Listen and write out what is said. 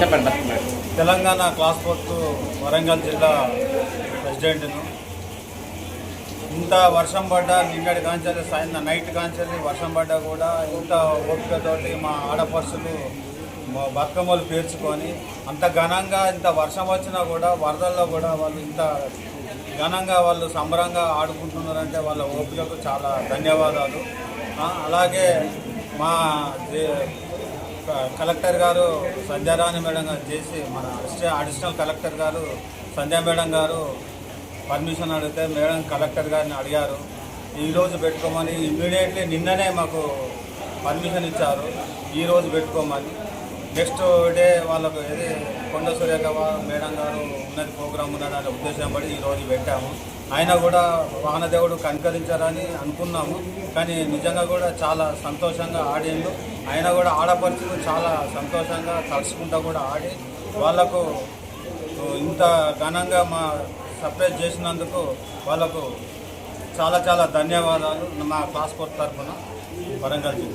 చెప్పండి Telangana class fourth Warangal జిల్లా ప్రెసిడెంట్ను. ఇంత వర్షం పడ్డా నిన్నటి కాంచాలి సాయంత్రం నైట్ కాంచాలి వర్షం పడ్డా కూడా ఇంత ఓపికతోటి మా ఆడపడుచులు బతుకమ్మలు పేర్చుకొని అంత ఘనంగా ఇంత వర్షం వచ్చినా కూడా వరదల్లో కూడా వాళ్ళు ఇంత ఘనంగా వాళ్ళు సంబరంగా ఆడుకుంటున్నారంటే వాళ్ళ ఓపికకు చాలా ధన్యవాదాలు. అలాగే మా కలెక్టర్ గారు సంధ్యారాణి మేడం గారు చేసి మన అడిషనల్ కలెక్టర్ గారు సంధ్యా మేడం గారు పర్మిషన్ అడిగితే మేడం కలెక్టర్ గారిని అడిగారు. ఈరోజు పెట్టుకోమని ఇమ్మీడియట్లీ నిన్ననే మాకు పర్మిషన్ ఇచ్చారు. ఈరోజు పెట్టుకోమని నెక్స్ట్ డే వాళ్ళకు ఏది కొండ సూర్యక మేడం గారు ఉన్నది ప్రోగ్రామ్ ఉన్నదని ఉద్దేశం పడి ఈరోజు పెట్టాము. ఆయన కూడా వాహనదేవుడు కనుకరించారని అనుకున్నాము. కానీ నిజంగా కూడా చాలా సంతోషంగా ఆడిండు. ఆయన కూడా ఆడపడుచులు చాలా సంతోషంగా తలుచుకుంటూ కూడా ఆడి వాళ్ళకు ఇంత ఘనంగా మా సర్ప్రైజ్ చేసినందుకు వాళ్ళకు చాలా చాలా ధన్యవాదాలు. మా క్లాస్ కోర్ట్ తరఫున వరంగల్ జిల్లా.